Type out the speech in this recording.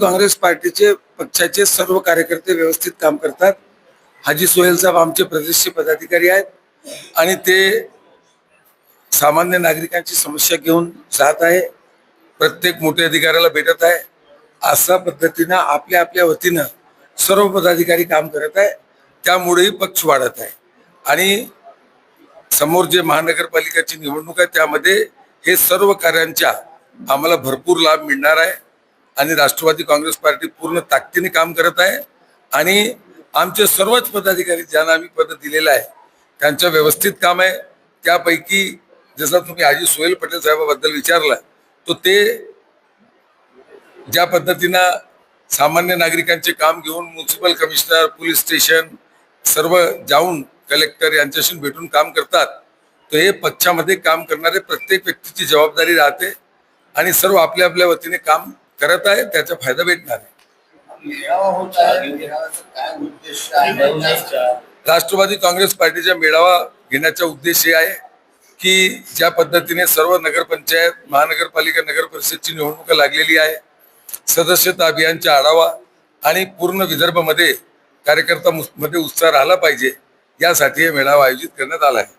काँग्रेस पार्टीचे पक्षाचे सर्व कार्यकर्ते व्यवस्थित काम करतात. हाजी सोहेल साहेब आमचे प्रदेशचे पदाधिकारी आहेत आणि ते सामान्य नागरिकांची समस्या घेऊन जात आहे. प्रत्येक मोठ्या अधिकाऱ्याला भेटत आहे. अशा पद्धतीनं आपल्या आपल्या वतीनं सर्व पदाधिकारी काम करत आहे. त्यामुळेही पक्ष वाढत आहे. आणि समोर जे महानगरपालिकाची निवडणूक आहे त्यामध्ये हे सर्व कार्यांच्या आम्हाला भरपूर लाभ मिळणार आहे. आणि राष्ट्रवादी काँग्रेस पार्टी पूर्ण ताकदीने काम करत आहे. आणि आमचे सर्वच पदाधिकारी ज्यांना आम्ही पद दिलेलं आहे त्यांचं व्यवस्थित काम आहे. त्यापैकी जसं तुम्ही आजी सोहेल पटेल साहेबाबद्दल विचारलं तो ते ज्या पद्धतीनं सामान्य नागरिकांचे काम घेऊन म्युन्सिपल कमिशनर पोलीस स्टेशन सर्व जाऊन कलेक्टर यांच्याशी भेटून काम करतात तर हे पक्षामध्ये काम करणारे प्रत्येक व्यक्तीची जबाबदारी राहते. आणि सर्व आपल्या आपल्या वतीने काम करत आहे त्याचा फायदा भेटणार आहे. राष्ट्रवादी काँग्रेस पार्टीचा मेळावा घेण्याचा उद्देश हे आहे की ज्या पद्धतीने सर्व नगरपंचायत महानगरपालिका नगर परिषदची निवडणूक लागलेली आहे सदस्यता अभियानचा आढावा आणि पूर्ण विदर्भमध्ये कार्यकर्ता मध्ये उत्साह राहिला पाहिजे यासाठी हे मेळावा आयोजित करण्यात आला आहे.